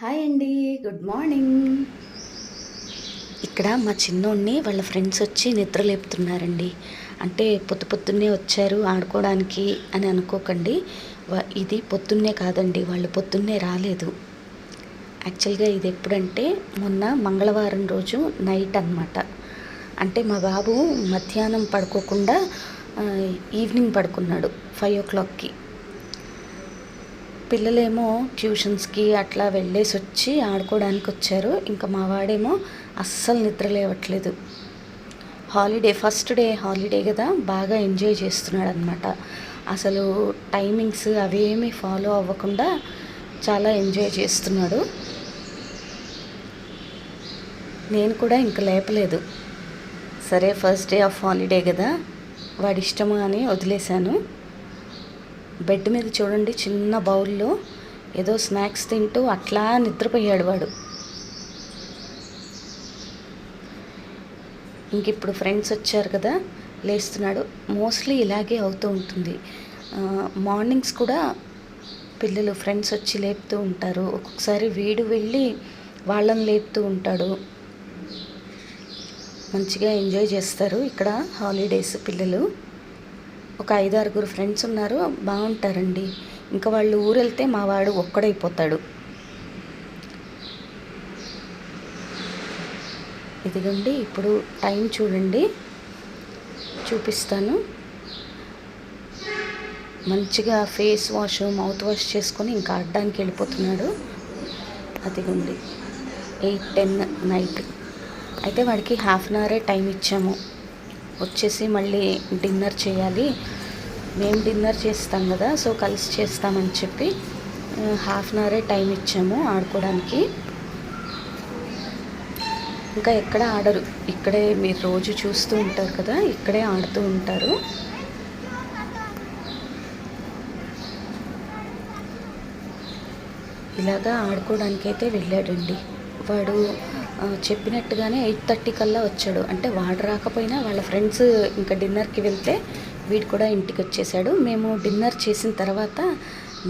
Hi అండి good morning. ఇక్కడ మా చిన్నోడిని వాళ్ళ ఫ్రెండ్స్ వచ్చి నిద్ర లేపుతున్నారండి. అంటే పొద్దు పొద్దున్నే వచ్చారు ఆడుకోవడానికి అని అనుకోకండి. ఇది పొద్దున్నే కాదండి వాళ్ళు పొద్దున్నే రాలేదు. యాక్చువల్గా ఇది ఎప్పుడంటే మొన్న మంగళవారం రోజు నైట్ అన్నమాట. అంటే మా బాబు మధ్యాహ్నం పడుకోకుండా ఈవినింగ్ పడుకున్నాడు ఫైవ్ ఓ క్లాక్కి. పిల్లలేమో ట్యూషన్స్కి అట్లా వెళ్ళేసి వచ్చి ఆడుకోవడానికి వచ్చారు. ఇంకా మా వాడేమో అస్సలు నిద్ర లేవట్లేదు. హాలిడే ఫస్ట్ డే హాలిడే కదా బాగా ఎంజాయ్ చేస్తున్నాడు అనమాట అసలు టైమింగ్స్ అవేమీ ఫాలో అవ్వకుండా చాలా ఎంజాయ్ చేస్తున్నాడు. నేను కూడా ఇంక లేపలేదు. సరే ఫస్ట్ డే ఆఫ్ హాలిడే కదా వాడి ఇష్టమా అని వదిలేశాను. బెడ్ మీద చూడండి చిన్న బౌల్లో ఏదో స్నాక్స్ తింటూ అట్లా నిద్రపోయాడు వాడు. ఇంక ఇప్పుడు ఫ్రెండ్స్ వచ్చారు కదా లేస్తున్నాడు. మోస్ట్లీ ఇలాగే అవుతూ ఉంటుంది. మార్నింగ్స్ కూడా పిల్లలు ఫ్రెండ్స్ వచ్చి లేపుతూ ఉంటారు. ఒక్కొక్కసారి వీడు వెళ్ళి వాళ్ళని లేపుతూ ఉంటాడు. మంచిగా ఎంజాయ్ చేస్తారు. ఇక్కడ హాలిడేస్ పిల్లలు. ఒక ఐదు ఆరుగురు ఫ్రెండ్స్ ఉన్నారు. బాగుంటారండి. ఇంకా వాళ్ళు ఊరు వెళ్తే మా వాడు ఒక్కడైపోతాడు. ఇదిగోండి ఇప్పుడు టైం చూడండి. చూపిస్తాను. మంచిగా ఫేస్ వాష్ మౌత్ వాష్ చేసుకొని ఇంకా ఆడడానికి వెళ్ళిపోతున్నాడు. అదిగోండి ఎయిట్ టెన్ నైట్. అయితే వాడికి హాఫ్ అన్ అవరే టైం ఇచ్చాము. వచ్చేసి మళ్ళీ డిన్నర్ చేయాలి. మేము డిన్నర్ చేస్తాం కదా సో కలిసి చేస్తామని చెప్పి హాఫ్ అన్ అవరే టైం ఇచ్చాము ఆడుకోవడానికి. ఇంకా ఎక్కడ ఆడరు. ఇక్కడే మీరు రోజు చూస్తూ ఉంటారు కదా ఇక్కడే ఆడుతూ ఉంటారు. ఇలాగా ఆడుకోవడానికి అయితే వెళ్ళాడండి. వాడు చెప్పినట్టుగానే ఎయిట్ థర్టీ కల్లా వచ్చాడు. అంటే వాడు రాకపోయినా వాళ్ళ ఫ్రెండ్స్ ఇంకా డిన్నర్కి వెళ్తే వీడు కూడా ఇంటికి వచ్చేసాడు. మేము డిన్నర్ చేసిన తర్వాత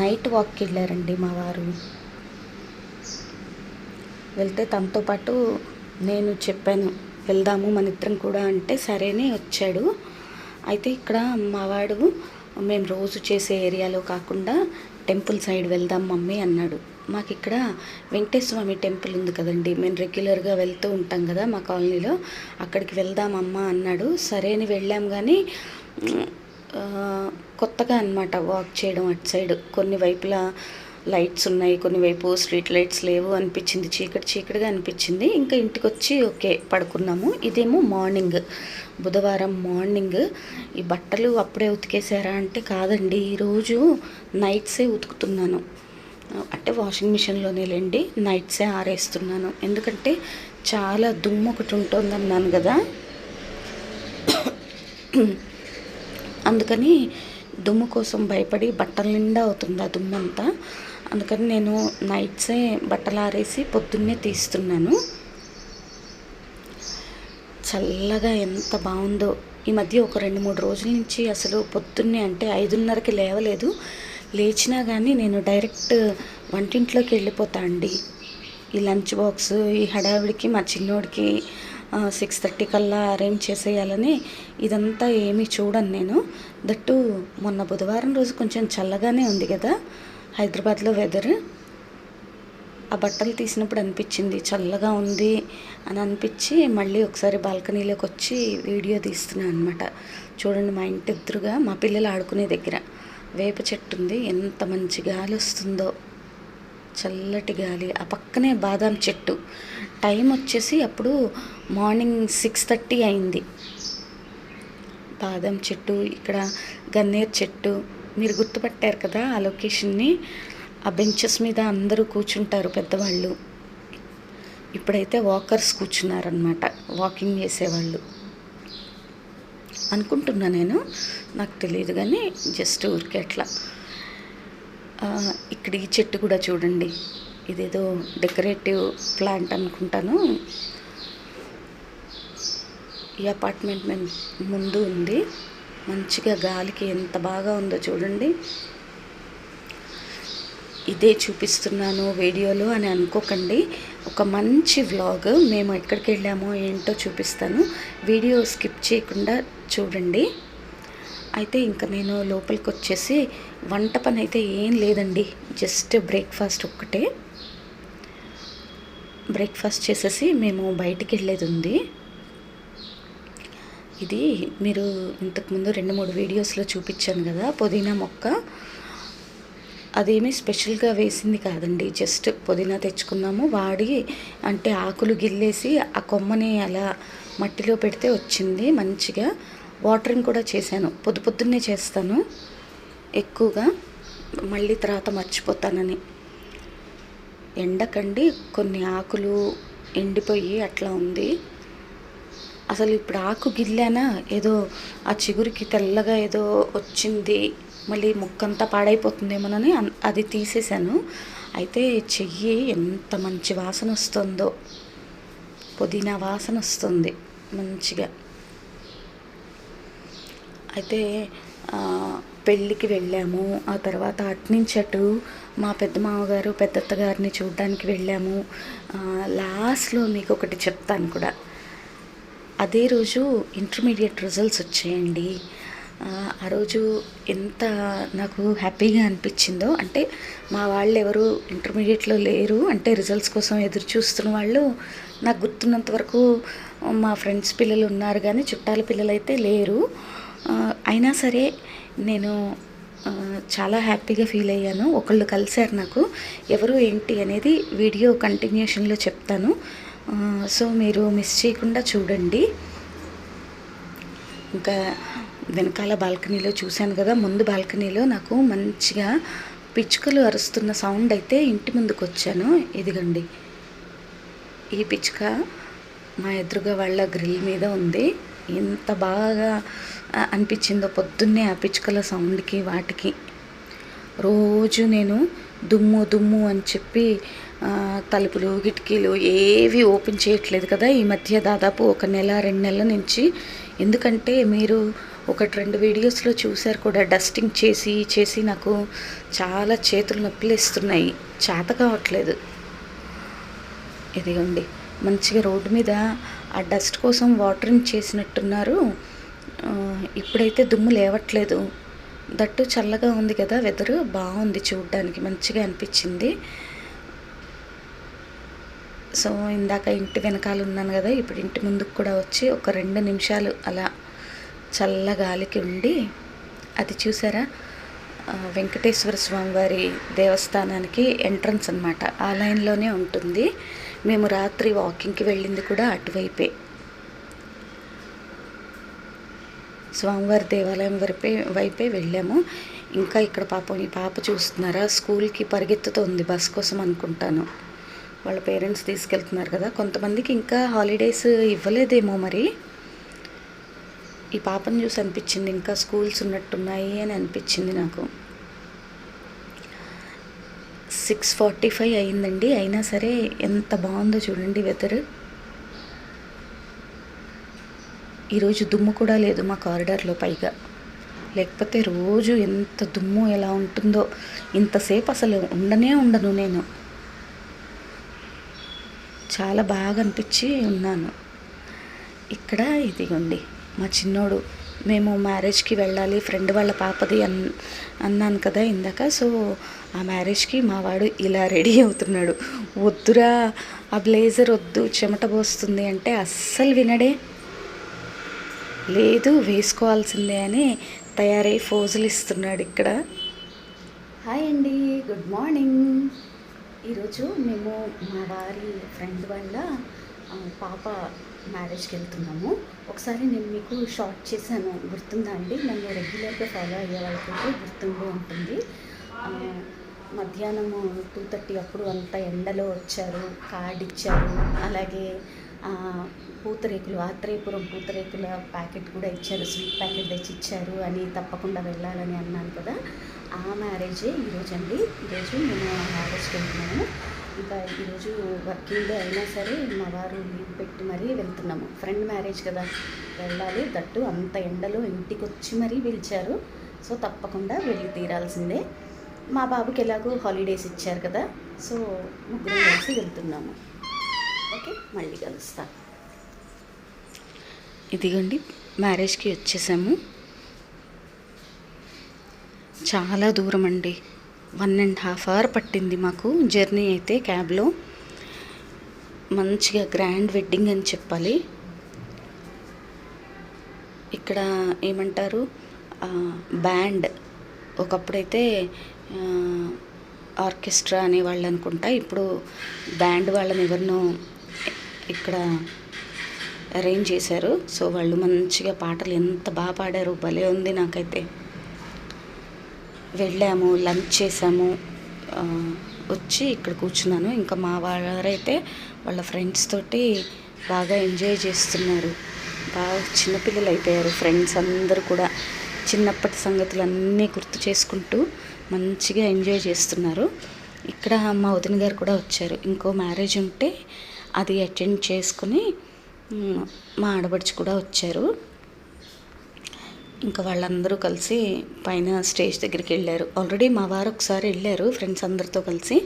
నైట్ వాక్కి వెళ్ళారండి మా వారు. వెళ్తే తనతో పాటు నేను చెప్పాను వెళ్దాము మన ఇద్దరం కూడా అంటే సరేనే వచ్చాడు. అయితే ఇక్కడ మావాడు మేము రోజు చేసే ఏరియాలో కాకుండా టెంపుల్ సైడ్ వెళ్దాం మమ్మీ అన్నాడు. మాకు ఇక్కడ వెంకటేశ్వర స్వామి టెంపుల్ ఉంది కదండి. మేము రెగ్యులర్గా వెళ్తూ ఉంటాం కదా మా కాలనీలో. అక్కడికి వెళ్దాం అమ్మ అన్నాడు. సరే అని వెళ్ళాం కానీ కొత్తగా అన్నమాట వాక్ చేయడం అటు సైడ్. కొన్ని వైపులా లైట్స్ ఉన్నాయి కొన్ని వైపు స్ట్రీట్ లైట్స్ లేవు అనిపించింది. చీకటి చీకటిగా అనిపించింది. ఇంకా ఇంటికి వచ్చి ఓకే పడుకున్నాము. ఇదేమో మార్నింగ్. బుధవారం మార్నింగ్. ఈ బట్టలు అప్పుడే ఉతికేసారా అంటే కాదండి. ఈరోజు నైట్సే ఉతుకుతున్నాను. అంటే వాషింగ్ మిషన్లోనే లేండి నైట్సే ఆరేస్తున్నాను. ఎందుకంటే చాలా దుమ్ము ఒకటి ఉంటుంది అన్నాను కదా. అందుకని దుమ్ము కోసం భయపడి బట్టల నిండా అవుతుంది ఆ దుమ్ము అంతా అందుకని నేను నైట్సే బట్టలు ఆరేసి పొద్దున్నే తీస్తున్నాను. చల్లగా ఎంత బాగుందో. ఈ మధ్య ఒక రెండు మూడు రోజుల నుంచి అసలు పొద్దున్నే అంటే ఐదున్నరకి లేవలేదు. లేచినా కానీ నేను డైరెక్ట్ వంటింట్లోకి వెళ్ళిపోతా అండి. ఈ లంచ్ బాక్స్ ఈ హడావిడికి మా చిన్నోడికి సిక్స్ థర్టీ కల్లా అరేంజ్ చేసేయాలని ఇదంతా ఏమీ చూడను నేను. దట్టు మొన్న బుధవారం రోజు కొంచెం చల్లగానే ఉంది కదా హైదరాబాద్లో వెదర్. ఆ బట్టలు తీసినప్పుడు అనిపించింది చల్లగా ఉంది అని అనిపించి మళ్ళీ ఒకసారి బాల్కనీలోకి వచ్చి వీడియో తీస్తున్నాను అనమాట చూడండి మా ఇంటి ఎదురుగా మా పిల్లలు ఆడుకునే దగ్గర. వేప చెట్టు ఉంది ఎంత మంచి గాలి వస్తుందో. చల్లటి గాలి. ఆ పక్కనే బాదాం చెట్టు. టైం వచ్చేసి అప్పుడు మార్నింగ్ సిక్స్ థర్టీ అయింది. బాదం చెట్టు ఇక్కడ గన్నేరు చెట్టు. మీరు గుర్తుపట్టారు కదా ఆ లొకేషన్ని? ఆ బెంచెస్ మీద అందరూ కూర్చుంటారు పెద్దవాళ్ళు. ఇప్పుడైతే వాకర్స్ కూర్చున్నారనమాట వాకింగ్ చేసేవాళ్ళు. అనుకుంటున్నా నేను. నాకు తెలియదు కానీ జస్ట్ ఊరికే అట్లా. ఇక్కడ ఈ చెట్టు కూడా చూడండి. ఇదేదో డెకరేటివ్ ప్లాంట్ అనుకుంటాను. ఈ అపార్ట్మెంట్ ముందు ఉంది. మంచిగా గాలికి ఎంత బాగా ఉందో చూడండి. ఇదే చూపిస్తున్నాను వీడియోలో అని అనుకోకండి. ఒక మంచి వ్లాగ్ మేము ఎక్కడికి వెళ్ళామో ఏంటో చూపిస్తాను. వీడియో స్కిప్ చేయకుండా చూడండి. అయితే ఇంకా నేను లోపలికి వచ్చేసి వంట పని అయితే ఏం లేదండి. జస్ట్ బ్రేక్ఫాస్ట్ ఒక్కటే. బ్రేక్ఫాస్ట్ చేసేసి మేము బయటికి వెళ్ళేది ఉంది ఇది మీరు ఇంతకుముందు రెండు మూడు వీడియోస్లో చూపించాను కదా పుదీనా మొక్క. అదేమీ స్పెషల్గా వేసింది కాదండి. జస్ట్ పుదీనా తెచ్చుకున్నాము. వాడి అంటే ఆకులు గిల్లేసి ఆ కొమ్మని అలా మట్టిలో పెడితే వచ్చింది మంచిగా. వాటరింగ్ కూడా చేశాను. పొద్దు పొద్దున్నే చేస్తాను. ఎక్కువగా మళ్ళీ తర్వాత మర్చిపోతానని. ఎండకండి కొన్ని ఆకులు ఎండిపోయి అట్లా ఉంది. అసలు ఇప్పుడు ఆకు గిల్లానా ఏదో ఆ చిగురికి తెల్లగా ఏదో వచ్చింది. మళ్ళీ ముక్కంతా పాడైపోతుందేమోనని అన్- అది తీసేశాను. అయితే చెయ్యి ఎంత మంచి వాసన వస్తుందో. పుదీనా వాసన వస్తుంది మంచిగా. అయితే పెళ్ళికి వెళ్ళాము. ఆ తర్వాత అట్నుంచి అటు మా పెద్ద మామగారు పెద్దత్త గారిని చూడడానికి వెళ్ళాము. లాస్ట్లో మీకు ఒకటి చెప్తాను కూడా. అదే రోజు ఇంటర్మీడియట్ రిజల్ట్స్ వచ్చాయండి. ఆ, రోజు ఎంత నాకు హ్యాపీగా అనిపించిందో అంటే మా వాళ్ళు ఎవరు ఇంటర్మీడియట్లో లేరు అంటే రిజల్ట్స్ కోసం ఎదురు చూస్తున్న వాళ్ళు నాకు గుర్తున్నంత వరకు మా ఫ్రెండ్స్ పిల్లలు ఉన్నారు కానీ చుట్టాల పిల్లలు అయితే లేరు. అయినా సరే నేను చాలా హ్యాపీగా ఫీల్ అయ్యాను. ఒకళ్ళు కలిశారు నాకు. ఎవరు ఏంటి అనేది వీడియో కంటిన్యూషన్లో చెప్తాను. సో మీరు మిస్ చేయకుండా చూడండి. ఇంకా వెనకాల బాల్కనీలో చూశాను కదా ముందు బాల్కనీలో నాకు మంచిగా పిచ్చుకలు అరుస్తున్న సౌండ్ అయితే ఇంటి ముందుకు వచ్చాను. ఇదిగండి. ఈ పిచ్చుక మా ఎదురుగా వాళ్ళ గ్రిల్ మీద ఉంది. ఎంత బాగా అనిపించిందో పొద్దున్నే ఆ పిచ్చుకల సౌండ్కి వాటికి. రోజు నేను దుమ్ము దుమ్ము అని చెప్పి తలుపులు కిటికీలు ఏవి ఓపెన్ చేయట్లేదు కదా ఈ మధ్య దాదాపు ఒక నెల రెండు నెలల నుంచి. ఎందుకంటే మీరు ఒకటి రెండు వీడియోస్లో చూశారు కూడా డస్టింగ్ చేసి చేసి నాకు చాలా చేతులు నొప్పిలేస్తున్నాయి. చేత కావట్లేదు. ఇదిగోండి. మంచిగా రోడ్డు మీద ఆ డస్ట్ కోసం వాటరింగ్ చేసినట్టున్నారు. ఇప్పుడైతే దుమ్ము లేవట్లేదు. దట్టు చల్లగా ఉంది కదా వెదరు బాగుంది చూడడానికి మంచిగా అనిపించింది. సో ఇందాక ఇంటి వెనకాల ఉన్నాను కదా ఇప్పుడు ఇంటి ముందుకు కూడా వచ్చి ఒక రెండు నిమిషాలు అలా చల్ల గాలికి ఉండి అది చూసారా? వెంకటేశ్వర స్వామివారి దేవస్థానానికి ఎంట్రన్స్ అనమాట ఆ లైన్లోనే ఉంటుంది. మేము రాత్రి వాకింగ్కి వెళ్ళింది కూడా అటువైపే. స్వామివారి దేవాలయం వరిపే వైపే వెళ్ళాము. ఇంకా ఇక్కడ పాపం ఈ పాప చూస్తున్నారా? స్కూల్కి పరిగెత్తుతోంది బస్ కోసం అనుకుంటాను. వాళ్ళ పేరెంట్స్ తీసుకెళ్తున్నారు కదా. కొంతమందికి ఇంకా హాలిడేస్ ఇవ్వలేదేమో మరి. ఈ పాపను చూసి అనిపించింది ఇంకా స్కూల్స్ ఉన్నట్టున్నాయి అని అనిపించింది నాకు. సిక్స్ ఫార్టీ ఫైవ్ అయిందండి. అయినా సరే ఎంత బాగుందో చూడండి వెదర్ ఈరోజు దుమ్ము కూడా లేదు మా కారిడార్లో పైగా. లేకపోతే రోజు ఎంత దుమ్ము ఎలా ఉంటుందో. ఇంతసేపు అసలు ఉండనే ఉండను నేను. చాలా బాగా అనిపించి ఉన్నాను. ఇక్కడ ఇదిగోండి మా చిన్నోడు మేము మ్యారేజ్కి వెళ్ళాలి ఫ్రెండ్ వాళ్ళ పాపది అన్ అన్నాను కదా ఇందాక. సో ఆ మ్యారేజ్కి మా వాడు ఇలా రెడీ అవుతున్నాడు. వద్దురా ఆ బ్లేజర్ వద్దు చెమట పోస్తుంది అంటే అస్సలు వినడే. లేదు వేసుకోవాల్సిందే అని తయారై ఫోజులు ఇస్తున్నాడు ఇక్కడ. హాయ్ అండి గుడ్ మార్నింగ్. ఈరోజు మేము మా వారి ఫ్రెండ్ వాళ్ళ పాప మ్యారేజ్కి వెళ్తున్నాము ఒకసారి నేను మీకు షార్ట్ చేశాను. గుర్తుందా అండి? నన్ను రెగ్యులర్గా ఫాలో అయ్యే వాళ్ళకైతే గుర్తుండే ఉంటుంది. మధ్యాహ్నము టూ థర్టీ అప్పుడు అంత ఎండలో వచ్చారు. కార్డ్ ఇచ్చారు. అలాగే పూతరేకులు ఆత్రేయపురం పూతరేకుల ప్యాకెట్ కూడా ఇచ్చారు. స్వీట్ ప్యాకెట్ తెచ్చి ఇచ్చారు అని తప్పకుండా వెళ్ళాలని అన్నాను కదా. ఆ మ్యారేజే ఈరోజు అండి ఈరోజు మేము మ్యారేజ్కి వెళ్తున్నాము ఇంకా ఈరోజు వర్కింగ్ డే అయినా సరే మా వారు లీవ్ పెట్టి మరీ వెళ్తున్నాము. ఫ్రెండ్ మ్యారేజ్ కదా వెళ్ళాలి. దట్టు అంత ఎండలో ఇంటికి వచ్చి మరీ పిలిచారు. సో తప్పకుండా వెళ్ళి తీరాల్సిందే. మా బాబుకి ఎలాగో హాలిడేస్ ఇచ్చారు కదా సో ముగ్గురు కలిసి వెళ్తున్నాము. ఓకే మళ్ళీ కలుస్తా. ఇదిగోండి మ్యారేజ్కి వచ్చేసాము. చాలా దూరం అండి వన్ అండ్ హాఫ్ అవర్ పట్టింది మాకు. జర్నీ అయితే క్యాబ్లో. మంచిగా గ్రాండ్ వెడ్డింగ్ అని చెప్పాలి. ఇక్కడ ఏమంటారు? బ్యాండ్. ఒకప్పుడైతే ఆర్కెస్ట్రా అనేవాళ్ళు అనుకుంటా. ఇప్పుడు బ్యాండ్ వాళ్ళని ఎవరినో ఇక్కడ అరేంజ్ చేశారు. సో వాళ్ళు మంచిగా పాటలు ఎంత బాగా పాడారు భలే ఉంది నాకైతే. వెళ్ళాము లంచ్ చేసాము. వచ్చి ఇక్కడ కూర్చున్నాను. ఇంకా మా వారైతే వాళ్ళ ఫ్రెండ్స్ తోటి బాగా ఎంజాయ్ చేస్తున్నారు. బాగా చిన్నపిల్లలు అయిపోయారు ఫ్రెండ్స్ అందరూ కూడా. చిన్నప్పటి సంగతులన్నీ గుర్తు చేసుకుంటూ మంచిగా ఎంజాయ్ చేస్తున్నారు. ఇక్కడ మా వదిన గారు కూడా వచ్చారు. ఇంకో మ్యారేజ్ ఉంటే అది అటెండ్ చేసుకుని మా ఆడబడిచి కూడా వచ్చారు. ఇంకా వాళ్ళందరూ కలిసి పైన స్టేజ్ దగ్గరికి వెళ్ళారు. ఆల్రెడీ మా వారు ఒకసారి వెళ్ళారు ఫ్రెండ్స్ అందరితో కలిసి.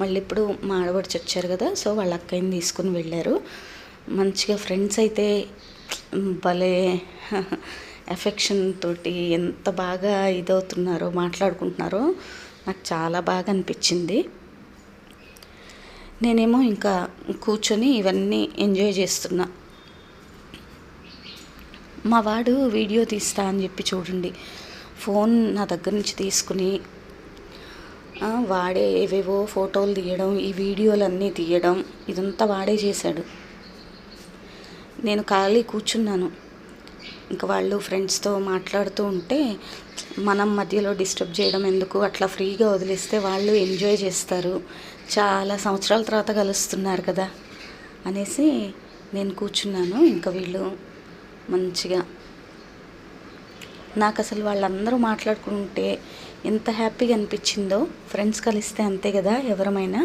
మళ్ళీ ఇప్పుడు మా ఆడబడిచి వచ్చారు కదా సో వాళ్ళ అక్కయ్యని తీసుకుని వెళ్ళారు. మంచిగా ఫ్రెండ్స్ అయితే భలే ఎఫెక్షన్ తోటి ఎంత బాగా ఇదవుతున్నారో మాట్లాడుకుంటున్నారో నాకు చాలా బాగా అనిపించింది. నేనేమో ఇంకా కూర్చొని ఇవన్నీ ఎంజాయ్ చేస్తున్నా. మా వాడు వీడియో తీస్తా అని చెప్పి చూడండి. ఫోన్ నా దగ్గర నుంచి తీసుకుని వాడే ఏవేవో ఫోటోలు తీయడం ఈ వీడియోలన్నీ తీయడం ఇదంతా వాడే చేశాడు. నేను ఖాళీ కూర్చున్నాను. ఇంకా వాళ్ళు ఫ్రెండ్స్తో మాట్లాడుతూ ఉంటే మనం మధ్యలో డిస్టర్బ్ చేయడం ఎందుకు? అట్లా ఫ్రీగా వదిలేస్తే వాళ్ళు ఎంజాయ్ చేస్తారు. చాలా సంవత్సరాల తర్వాత కలుస్తున్నారు కదా అనేసి నేను కూర్చున్నాను. ఇంకా వీళ్ళు మంచిగా. నాకు అసలు వాళ్ళందరూ మాట్లాడుకుంటే ఎంత హ్యాపీగా అనిపించిందో ఫ్రెండ్స్ కలిస్తే అంతే కదా ఎవరమైనా.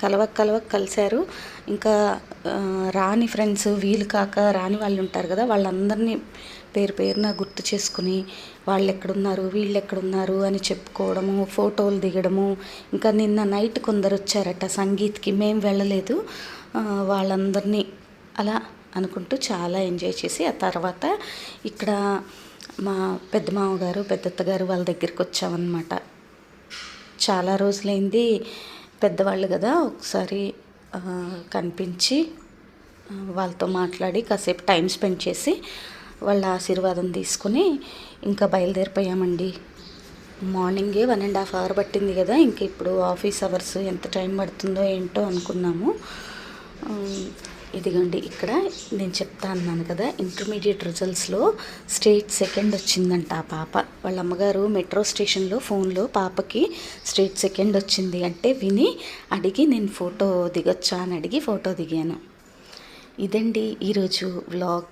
కలవక కలవక కలిశారు. ఇంకా రాని ఫ్రెండ్స్ వీలు కాక రాని వాళ్ళు ఉంటారు కదా వాళ్ళందరినీ పేరు పేరున గుర్తు చేసుకుని వాళ్ళు ఎక్కడున్నారు వీళ్ళు ఎక్కడున్నారు అని చెప్పుకోవడము ఫోటోలు దిగడము. ఇంకా నిన్న నైట్ కొందరు వచ్చారట సంగీత్కి మేము వెళ్ళలేదు. వాళ్ళందరినీ అలా అనుకుంటూ చాలా ఎంజాయ్ చేసి ఆ తర్వాత ఇక్కడ మా పెద్ద మామగారు పెద్దత్తగారు వాళ్ళ దగ్గరికి వచ్చామన్నమాట. చాలా రోజులైంది పెద్దవాళ్ళు కదా ఒకసారి కనిపించి వాళ్ళతో మాట్లాడి కాసేపు టైం స్పెండ్ చేసి వాళ్ళ ఆశీర్వాదం తీసుకుని ఇంకా బయలుదేరిపోయామండి. మార్నింగే వన్ అండ్ హాఫ్ అవర్ పట్టింది కదా ఇంక ఇప్పుడు ఆఫీస్ అవర్స్ ఎంత టైం పడుతుందో ఏంటో అనుకున్నాము. ఇదిగోండి ఇక్కడ నేను చెప్తా అన్నాను కదా ఇంటర్మీడియట్ రిజల్ట్స్లో స్టేట్ సెకండ్ వచ్చిందంట ఆ పాప. వాళ్ళ అమ్మగారు మెట్రో స్టేషన్లో ఫోన్లో పాపకి స్టేట్ సెకండ్ వచ్చింది అంటే విని అడిగి నేను ఫోటో దిగొచ్చా అని అడిగి ఫోటో దిగాను. ఇదండి ఈరోజు వ్లాగ్